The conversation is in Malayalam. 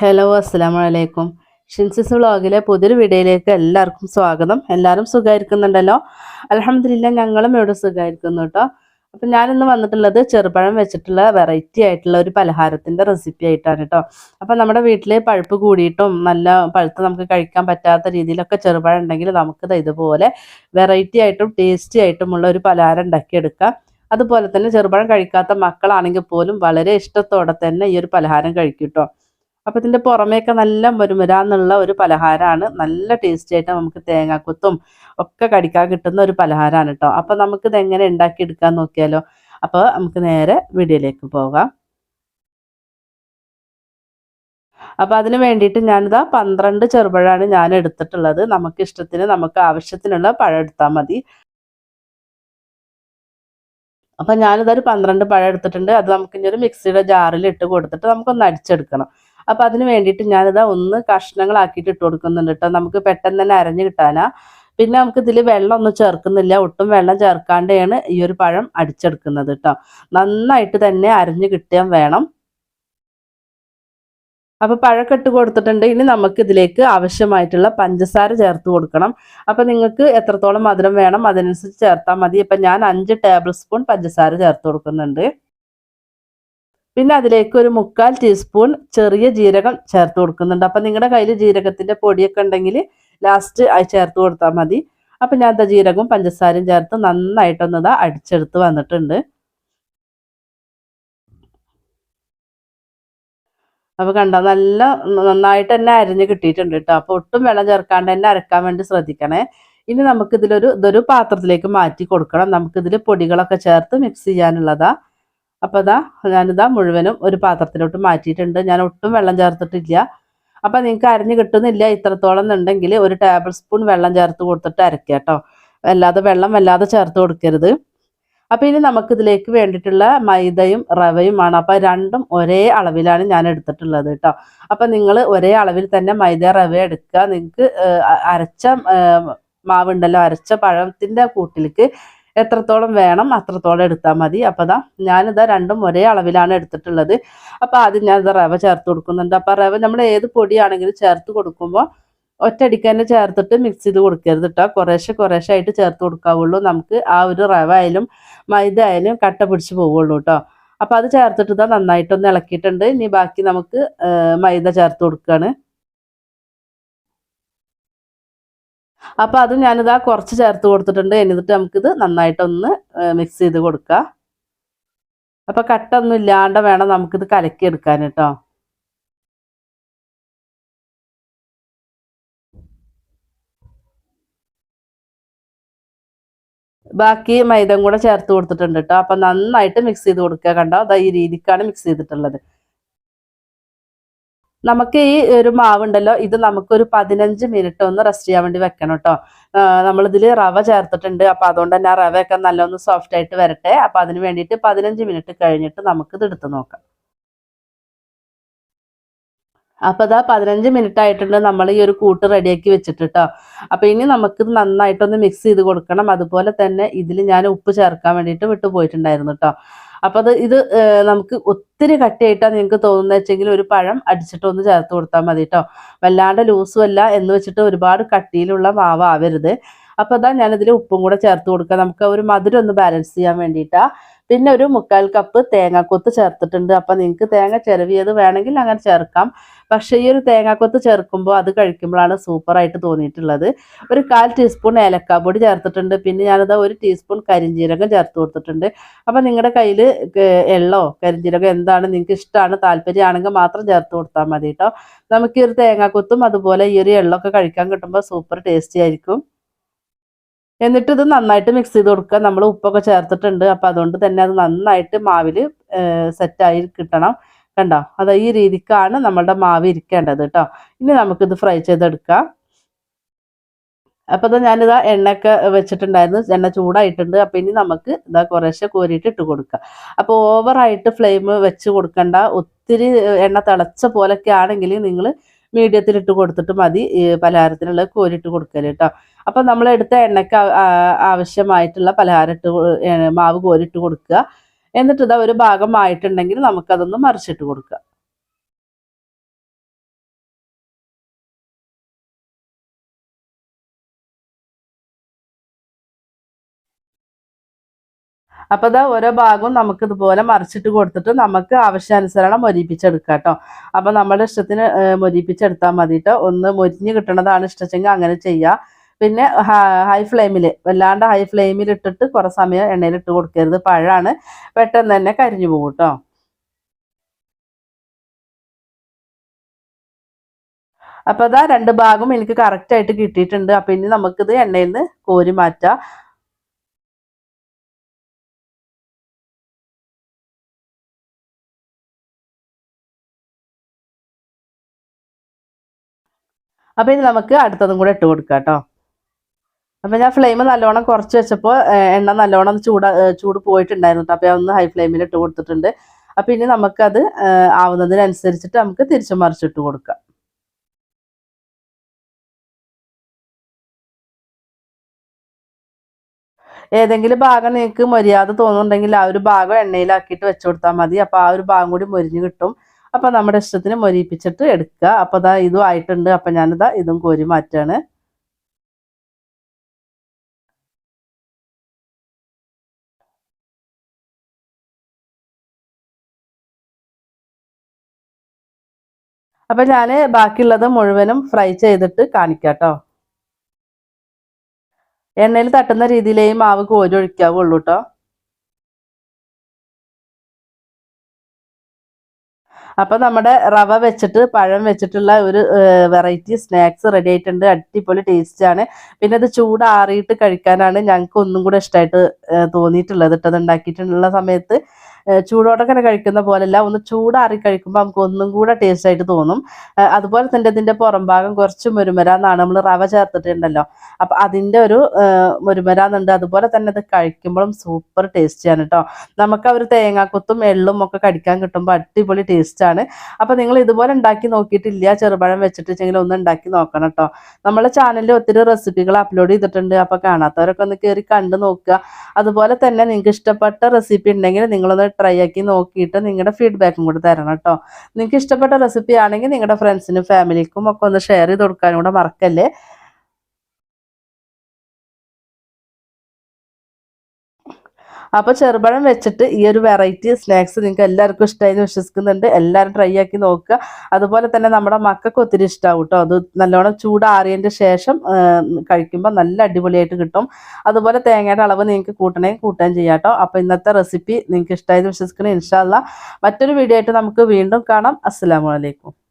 ഹലോ അസ്സാമലൈക്കും ഷിൻസിസ് വ്ളോഗിലെ പുതിയൊരു വീഡിയോയിലേക്ക് എല്ലാവർക്കും സ്വാഗതം. എല്ലാവരും സുഖമായിരിക്കുന്നുണ്ടല്ലോ? അലഹമില്ല ഞങ്ങളും ഇവിടെ സുഖമായിരിക്കുന്നു കേട്ടോ. അപ്പം ഞാനിന്ന് വന്നിട്ടുള്ളത് ചെറുപഴം വെച്ചിട്ടുള്ള വെറൈറ്റി ആയിട്ടുള്ള ഒരു പലഹാരത്തിന്റെ റെസിപ്പി ആയിട്ടാണ് കേട്ടോ. അപ്പം നമ്മുടെ വീട്ടിൽ പഴുപ്പ് കൂടിയിട്ടും നല്ല പഴുത്ത് നമുക്ക് കഴിക്കാൻ പറ്റാത്ത രീതിയിലൊക്കെ ചെറുപഴം ഉണ്ടെങ്കിൽ നമുക്കിത് ഇതുപോലെ വെറൈറ്റി ആയിട്ടും ടേസ്റ്റി ആയിട്ടുമുള്ള ഒരു പലഹാരം ഉണ്ടാക്കിയെടുക്കാം. അതുപോലെ തന്നെ ചെറുപഴം കഴിക്കാത്ത മക്കളാണെങ്കിൽ പോലും വളരെ ഇഷ്ടത്തോടെ തന്നെ ഈ ഒരു പലഹാരം കഴിക്കും കേട്ടോ. അപ്പോൾ ഇതിന്റെ പുറമേയൊക്കെ നല്ല മുരുമുരാന്നുള്ള ഒരു പലഹാരമാണ്. നല്ല ടേസ്റ്റി ആയിട്ട് നമുക്ക് തേങ്ങാക്കൊത്തും ഒക്കെ കടിക്കാൻ കിട്ടുന്ന ഒരു പലഹാരമാണ് കേട്ടോ അപ്പോൾ ഇത് എങ്ങനെ ഉണ്ടാക്കിയെടുക്കാൻ നോക്കിയാലോ? അപ്പോൾ നമുക്ക് നേരെ വീഡിയോയിലേക്ക് പോകാം. അപ്പം അതിന് വേണ്ടിയിട്ട് ഞാനിതാ പന്ത്രണ്ട് ചെറുപഴമാണ് ഞാൻ എടുത്തിട്ടുള്ളത്. നമുക്ക് ഇഷ്ടത്തിന് നമുക്ക് ആവശ്യത്തിനുള്ള പഴം എടുത്താൽ മതി. അപ്പം ഞാനിതൊരു പന്ത്രണ്ട് പഴം എടുത്തിട്ടുണ്ട്. അത് നമുക്ക് ഇനി ഒരു മിക്സിയുടെ ജാറിൽ ഇട്ട് കൊടുത്തിട്ട് നമുക്കൊന്ന് അടിച്ചെടുക്കണം. അപ്പം അതിന് വേണ്ടിയിട്ട് ഞാനിതാ ഒന്ന് കഷ്ണങ്ങളാക്കിയിട്ട് ഇട്ട് കൊടുക്കുന്നുണ്ട് കേട്ടോ നമുക്ക് പെട്ടെന്ന് തന്നെ അരഞ്ഞു കിട്ടാനാ. പിന്നെ നമുക്ക് ഇതിൽ വെള്ളം ഒന്നും ചേർക്കുന്നില്ല. ഒട്ടും വെള്ളം ചേർക്കാണ്ടാണ് ഈ ഒരു പഴം അടിച്ചെടുക്കുന്നത് കേട്ടോ നന്നായിട്ട് തന്നെ അരഞ്ഞു കിട്ടാൻ വേണം. അപ്പൊ പഴമൊക്കെ ഇട്ട് കൊടുത്തിട്ടുണ്ട്. ഇനി നമുക്ക് ഇതിലേക്ക് ആവശ്യമായിട്ടുള്ള പഞ്ചസാര ചേർത്ത് കൊടുക്കണം. അപ്പൊ നിങ്ങൾക്ക് എത്രത്തോളം മധുരം വേണം അതിനനുസരിച്ച് ചേർത്താൽ മതി. ഇപ്പൊ ഞാൻ അഞ്ച് ടേബിൾ സ്പൂൺ പഞ്ചസാര ചേർത്ത് കൊടുക്കുന്നുണ്ട്. പിന്നെ അതിലേക്ക് ഒരു മുക്കാൽ ടീസ്പൂൺ ചെറിയ ജീരകം ചേർത്ത് കൊടുക്കുന്നുണ്ട്. അപ്പം നിങ്ങളുടെ കയ്യിൽ ജീരകത്തിന്റെ പൊടിയൊക്കെ ഉണ്ടെങ്കിൽ ലാസ്റ്റ് അത് ചേർത്ത് കൊടുത്താൽ മതി. അപ്പം ഞാൻ എന്താ ജീരകവും പഞ്ചസാരയും ചേർത്ത് നന്നായിട്ടൊന്ന് അടിച്ചെടുത്ത് വന്നിട്ടുണ്ട്. അപ്പോൾ കണ്ടോ നല്ല നന്നായിട്ട് തന്നെ അരിഞ്ഞ് കിട്ടിയിട്ടുണ്ട് കേട്ടോ. അപ്പോൾ ഒട്ടും വെള്ളം ചേർക്കാണ്ട് തന്നെ അരക്കാൻ വേണ്ടി ശ്രദ്ധിക്കണേ. ഇനി നമുക്ക് ഇതിലൊരു ഇതൊരു പാത്രത്തിലേക്ക് മാറ്റി കൊടുക്കണം. നമുക്കിതിൽ പൊടികളൊക്കെ ചേർത്ത് മിക്സ് ചെയ്യാനുള്ളതാ. അപ്പോൾ ഇതാ ഞാനിതാ മുഴുവനും ഒരു പാത്രത്തിലോട്ട് മാറ്റിയിട്ടുണ്ട്. ഞാൻ ഒട്ടും വെള്ളം ചേർത്തിട്ടില്ല. അപ്പം നിങ്ങൾക്ക് അരിഞ്ഞ് കിട്ടുന്നില്ല ഇത്രത്തോളം എന്നുണ്ടെങ്കിൽ ഒരു ടേബിൾ സ്പൂൺ വെള്ളം ചേർത്ത് കൊടുത്തിട്ട് അരക്കുക കേട്ടോ അല്ലാതെ വെള്ളം വല്ലാതെ ചേർത്ത് കൊടുക്കരുത്. അപ്പം ഇനി നമുക്ക് ഇതിലേക്ക് വേണ്ടിയിട്ടുള്ള മൈദയും റവയുമാണ്. അപ്പം രണ്ടും ഒരേ അളവിലാണ് ഞാൻ എടുത്തിട്ടുള്ളത് കേട്ടോ അപ്പം നിങ്ങൾ ഒരേ അളവിൽ തന്നെ മൈദ റവ എടുക്കുക. നിങ്ങൾക്ക് അരച്ച മാവുണ്ടല്ലോ. അരച്ച പഴത്തിന്റെ കൂട്ടിലേക്ക് എത്രത്തോളം വേണം അത്രത്തോളം എടുത്താൽ മതി. അപ്പോൾ അതാ ഞാനിതാ രണ്ടും ഒരേ അളവിലാണ് എടുത്തിട്ടുള്ളത്. അപ്പോൾ ആദ്യം ഞാനിത് റവ ചേർത്ത് കൊടുക്കുന്നുണ്ട്. അപ്പോൾ റവ നമ്മൾ ഏത് പൊടിയാണെങ്കിലും ചേർത്ത് കൊടുക്കുമ്പോൾ ഒറ്റയടിക്ക് തന്നെ ചേർത്തിട്ട് മിക്സ് ചെയ്ത് കൊടുക്കരുത് കേട്ടോ കുറേശ്ശെ കുറേശ്ശെ ആയിട്ട് ചേർത്ത് കൊടുക്കാവുള്ളൂ. നമുക്ക് ആ ഒരു റവ ആയാലും മൈദ ആയാലും കട്ട പിടിച്ച് പോവുള്ളൂ കേട്ടോ അപ്പോൾ അത് ചേർത്തിട്ട് ഇതാ നന്നായിട്ടൊന്ന് ഇളക്കിയിട്ടുണ്ട്. ഇനി ബാക്കി നമുക്ക് മൈദ ചേർത്ത് കൊടുക്കുകയാണ് അപ്പോൾ അത് ഞാനിതാ കുറച്ച് ചേർത്ത് കൊടുത്തിട്ടുണ്ട്. എന്നിട്ട് നമുക്കിത് നന്നായിട്ടൊന്ന് മിക്സ് ചെയ്ത് കൊടുക്കാം. അപ്പോൾ കട്ടൊന്നും ഇല്ലാണ്ട് വേണം നമുക്കിത് കലക്കി എടുക്കാൻ കേട്ടോ. ബാക്കി മൈദം കൂടെ ചേർത്ത് കൊടുത്തിട്ടുണ്ട് കേട്ടോ. അപ്പം നന്നായിട്ട് മിക്സ് ചെയ്ത് കൊടുക്കുക കണ്ടോ? അതാ ഈ രീതിക്കാണ് മിക്സ് ചെയ്തിട്ടുള്ളത്. നമുക്ക് ഈ ഒരു മാവുണ്ടല്ലോ ഇത് നമുക്കൊരു പതിനഞ്ച് മിനിറ്റ് ഒന്ന് റെസ്റ്റ് ചെയ്യാൻ വേണ്ടി വെക്കണം കേട്ടോ നമ്മളിതിൽ റവ ചേർത്തിട്ടുണ്ട്. അപ്പോൾ അതുകൊണ്ട് തന്നെ ആ റവയൊക്കെ നല്ലൊന്ന് സോഫ്റ്റ് ആയിട്ട് വരട്ടെ. അപ്പോൾ അതിന് വേണ്ടിയിട്ട് പതിനഞ്ച് മിനിറ്റ് കഴിഞ്ഞിട്ട് നമുക്ക് ഇത് എടുത്ത് നോക്കാം. അപ്പോൾ ഇതാ പതിനഞ്ച് മിനിറ്റ് ആയിട്ടുണ്ട്. നമ്മൾ ഈ ഒരു കൂട്ട് റെഡിയാക്കി വെച്ചിട്ട് കേട്ടോ അപ്പോൾ ഇനി നമുക്കിത് നന്നായിട്ടൊന്ന് മിക്സ് ചെയ്ത് കൊടുക്കണം. അതുപോലെ തന്നെ ഇതിൽ ഞാൻ ഉപ്പ് ചേർക്കാൻ വേണ്ടിയിട്ട് വിട്ടുപോയിട്ടുണ്ടായിരുന്നു കേട്ടോ അപ്പോൾ അത് ഇത് നമുക്ക് ഒത്തിരി കട്ടിയായിട്ടാണ് നിങ്ങൾക്ക് തോന്നുന്നത് വെച്ചെങ്കിൽ ഒരു പഴം അടിച്ചിട്ട് ഒന്ന് ചേർത്ത് കൊടുത്താൽ മതി കേട്ടോ വല്ലാണ്ട് ലൂസും അല്ല എന്ന് വെച്ചിട്ട് ഒരുപാട് കട്ടിയിലുള്ള മാവ് ആവരുത്. അപ്പോൾ അതാ ഞാനിതിൽ ഉപ്പും കൂടെ ചേർത്ത് കൊടുക്കുക നമുക്ക് ഒരു മധുരം ഒന്ന് ബാലൻസ് ചെയ്യാൻ വേണ്ടിയിട്ടാണ് പിന്നെ ഒരു മുക്കാൽ കപ്പ് തേങ്ങാക്കൊത്ത് ചേർത്തിട്ടുണ്ട്. അപ്പം നിങ്ങൾക്ക് തേങ്ങ ചിരവിയത് വേണമെങ്കിൽ അങ്ങനെ ചേർക്കാം. പക്ഷേ ഈ ഒരു തേങ്ങാക്കൊത്ത് ചേർക്കുമ്പോൾ അത് കഴിക്കുമ്പോഴാണ് സൂപ്പറായിട്ട് തോന്നിയിട്ടുള്ളത്. ഒരു കാൽ ടീസ്പൂൺ ഏലക്കാപ്പൊടി ചേർത്തിട്ടുണ്ട്. പിന്നെ ഞാനത് ഒരു ടീസ്പൂൺ കരിഞ്ജീരകം ചേർത്ത് കൊടുത്തിട്ടുണ്ട്. അപ്പം നിങ്ങളുടെ കയ്യിൽ എള്ളോ കരിഞ്ജീരകം എന്താണ് നിങ്ങൾക്ക് ഇഷ്ടമാണ് താല്പര്യമാണെങ്കിൽ മാത്രം ചേർത്ത് കൊടുത്താൽ മതി കേട്ടോ. നമുക്ക് ഈ ഒരു തേങ്ങാക്കൊത്തും അതുപോലെ ഈ ഒരു എള്ളൊക്കെ കഴിക്കാൻ കിട്ടുമ്പോൾ സൂപ്പർ ടേസ്റ്റി ആയിരിക്കും. എന്നിട്ട് ഇത് നന്നായിട്ട് മിക്സ് ചെയ്ത് കൊടുക്കുക. നമ്മൾ ഉപ്പൊക്കെ ചേർത്തിട്ടുണ്ട്. അപ്പം അതുകൊണ്ട് തന്നെ അത് നന്നായിട്ട് മാവിൽ സെറ്റായി കിട്ടണം. കണ്ടോ? അത് ഈ രീതിക്കാണ് നമ്മളുടെ മാവ് ഇരിക്കേണ്ടത് കേട്ടോ ഇനി നമുക്കിത് ഫ്രൈ ചെയ്തെടുക്കാം. അപ്പോൾ ഞാനിതാ എണ്ണയൊക്കെ വെച്ചിട്ടുണ്ടായിരുന്നു. എണ്ണ ചൂടായിട്ടുണ്ട്. അപ്പോൾ ഇനി നമുക്ക് ഇതാ കുറേശ്ശെ കോരിയിട്ട് ഇട്ട് കൊടുക്കാം. അപ്പോൾ ഓവറായിട്ട് ഫ്ലെയിം വെച്ച് കൊടുക്കണ്ട. ഒത്തിരി എണ്ണ തിളച്ച പോലൊക്കെ ആണെങ്കിൽ നിങ്ങൾ മീഡിയത്തിൽ ഇട്ട് കൊടുത്തിട്ട് മതി. പലഹാരത്തിനുള്ള കോരിട്ട് കൊടുക്കൽ കേട്ടോ അപ്പം നമ്മൾ എടുത്ത എണ്ണയ്ക്ക് ആവശ്യമായിട്ടുള്ള പലഹാരം ഇട്ട് മാവ് കോരിട്ട് കൊടുക്കുക. എന്നിട്ട് ഇതാ ഒരു ഭാഗം ആയിട്ടുണ്ടെങ്കിൽ നമുക്കതൊന്ന് മറിച്ചിട്ട് കൊടുക്കുക അപ്പോൾ ഇതാ ഓരോ ഭാഗവും നമുക്ക് ഇതുപോലെ മറിച്ചിട്ട് കൊടുത്തിട്ട് നമുക്ക് ആവശ്യാനുസരണം മൊരിപ്പിച്ചെടുക്കാം കേട്ടോ അപ്പോൾ നമ്മുടെ ഇഷ്ടത്തിന് മൊരിപ്പിച്ചെടുത്താൽ മതി ഒന്ന് മൊരിഞ്ഞ് കിട്ടണതാണ് ഇഷ്ടച്ചെങ്കിൽ അങ്ങനെ ചെയ്യാം. പിന്നെ ഹൈ ഫ്ലെയിമിൽ വല്ലാണ്ട് ഹൈ ഫ്ലെയിമിൽ ഇട്ടിട്ട് കുറേ സമയം എണ്ണയിൽ ഇട്ട് കൊടുക്കരുത്. പഴമാണ് പെട്ടെന്ന് തന്നെ കരിഞ്ഞു പോകും കേട്ടോ അപ്പോൾ അതാ രണ്ട് ഭാഗം എനിക്ക് കറക്റ്റ് ആയിട്ട് കിട്ടിയിട്ടുണ്ട്. അപ്പോൾ ഇനി നമുക്കിത് എണ്ണയിൽ നിന്ന് കോരി മാറ്റാം. അപ്പോൾ ഇനി നമുക്ക് അടുത്തതും കൂടെ ഇട്ട് കൊടുക്കാം കേട്ടോ അപ്പോൾ ഞാൻ ഫ്ലെയിം നല്ലോണം കുറച്ച് വെച്ചപ്പോൾ എണ്ണ നല്ലോണം ചൂട് ചൂട് പോയിട്ടുണ്ടായിരുന്നു അപ്പൊ അപ്പോൾ ഒന്ന് ഹൈ ഫ്ലെയിമിൽ ഇട്ട് കൊടുത്തിട്ടുണ്ട്. അപ്പോൾ ഇനി നമുക്കത് ആവുന്നതിനനുസരിച്ചിട്ട് നമുക്ക് തിരിച്ചു മറിച്ചിട്ട് കൊടുക്കാം. ഏതെങ്കിലും ഭാഗം നിങ്ങൾക്ക് മര്യാദ തോന്നുന്നുണ്ടെങ്കിൽ ആ ഒരു ഭാഗം എണ്ണയിലാക്കിയിട്ട് വെച്ചു കൊടുത്താൽ മതി. അപ്പോൾ ആ ഒരു ഭാഗം കൂടി മൊരിഞ്ഞ് കിട്ടും. അപ്പോൾ നമ്മുടെ ഇഷ്ടത്തിന് മൊരിപ്പിച്ചിട്ട് എടുക്കുക. അപ്പോൾ ഇതാ ഇതും ആയിട്ടുണ്ട്. അപ്പോൾ ഞാനിതാ ഇതും കോരി മാറ്റാണ്. അപ്പോൾ ഞാൻ ബാക്കിയുള്ളത് മുഴുവനും ഫ്രൈ ചെയ്തിട്ട് കാണിക്കാം കേട്ടോ എണ്ണയിൽ തട്ടുന്ന രീതിയിലേ മാവ് കോരി ഒഴിക്കാവുള്ളൂ കേട്ടോ അപ്പൊ നമ്മുടെ റവ വെച്ചിട്ട് പഴം വെച്ചിട്ടുള്ള ഒരു വെറൈറ്റി സ്നാക്സ് റെഡി ആയിട്ടുണ്ട്. അടിപൊളി ടേസ്റ്റ് ആണ്. പിന്നെ ഇത് ചൂടാറിയിട്ട് കഴിക്കാനാണ് ഞങ്ങൾക്ക് ഒന്നും കൂടെ ഇഷ്ടമായിട്ട് തോന്നിയിട്ടുള്ളത്. ഇട്ടത് ഉണ്ടാക്കിയിട്ടുള്ള സമയത്ത് ഏഹ് ചൂടോടെ തന്നെ കഴിക്കുന്ന പോലെയല്ല ഒന്ന് ചൂടാറി കഴിക്കുമ്പോൾ നമുക്ക് ഒന്നും കൂടെ ടേസ്റ്റ് ആയിട്ട് തോന്നും. അതുപോലെ തന്നെ ഇതിന്റെ പുറം ഭാഗം കുറച്ച് മുരുമര എന്നാണ് നമ്മൾ റവ ചേർത്തിട്ടുണ്ടല്ലോ. അപ്പൊ അതിന്റെ ഒരു മുരുമര എന്നുണ്ട്. അതുപോലെ തന്നെ ഇത് കഴിക്കുമ്പോഴും സൂപ്പർ ടേസ്റ്റിയാണ് കേട്ടോ നമുക്ക് അവർ ഒരു തേങ്ങാക്കൊത്തും എള്ളും ഒക്കെ കടിക്കാൻ കിട്ടുമ്പോൾ അടിപൊളി ടേസ്റ്റ് ആണ്. അപ്പൊ നിങ്ങൾ ഇതുപോലെ ഉണ്ടാക്കി നോക്കിയിട്ടില്ല ചെറുപഴം വെച്ചിട്ടെങ്കിൽ ഒന്ന് ഉണ്ടാക്കി നോക്കണം കേട്ടോ നമ്മളെ ചാനലിൽ ഒത്തിരി റെസിപ്പികൾ അപ്ലോഡ് ചെയ്തിട്ടുണ്ട്. അപ്പൊ കാണാത്തവരൊക്കെ ഒന്ന് കയറി കണ്ടു നോക്കുക. അതുപോലെ തന്നെ നിങ്ങൾക്ക് ഇഷ്ടപ്പെട്ട റെസിപ്പി ഉണ്ടെങ്കിൽ നിങ്ങളൊന്ന് ട്രൈ ആക്കി നോക്കിയിട്ട് നിങ്ങളുടെ ഫീഡ്ബാക്കും കൂടി തരണം കേട്ടോ നിങ്ങൾക്ക് ഇഷ്ടപ്പെട്ട റെസിപ്പി ആണെങ്കിൽ നിങ്ങളുടെ ഫ്രണ്ട്സിനും ഫാമിലിക്കും ഒക്കെ ഒന്ന് ഷെയർ ചെയ്ത് കൊടുക്കാനും കൂടെ മറക്കല്ലേ? അപ്പോൾ ചെറുപഴം വെച്ചിട്ട് ഈ ഒരു വെറൈറ്റി സ്നാക്സ് നിങ്ങൾക്ക് എല്ലാവർക്കും ഇഷ്ടമായി എന്ന് വിശ്വസിക്കുന്നുണ്ട്. എല്ലാവരും ട്രൈ ആക്കി നോക്കുക. അതുപോലെ തന്നെ നമ്മുടെ മക്കൾക്ക് ഒത്തിരി ഇഷ്ടമാവും കേട്ടോ അത് നല്ലോണം ചൂടാറിയതിന്റെ ശേഷം കഴിക്കുമ്പോൾ നല്ല അടിപൊളിയായിട്ട് കിട്ടും. അതുപോലെ തേങ്ങയുടെ അളവ് നിങ്ങൾക്ക് കൂട്ടണമെങ്കിൽ കൂട്ടുകയും ചെയ്യാം കേട്ടോ അപ്പോൾ ഇന്നത്തെ റെസിപ്പി നിങ്ങൾക്ക് ഇഷ്ടമായി എന്ന് വിശ്വസിക്കണം ഇൻഷാല്ല മറ്റൊരു വീഡിയോ ആയിട്ട് നമുക്ക് വീണ്ടും കാണാം. അസ്സാം അലൈക്കും.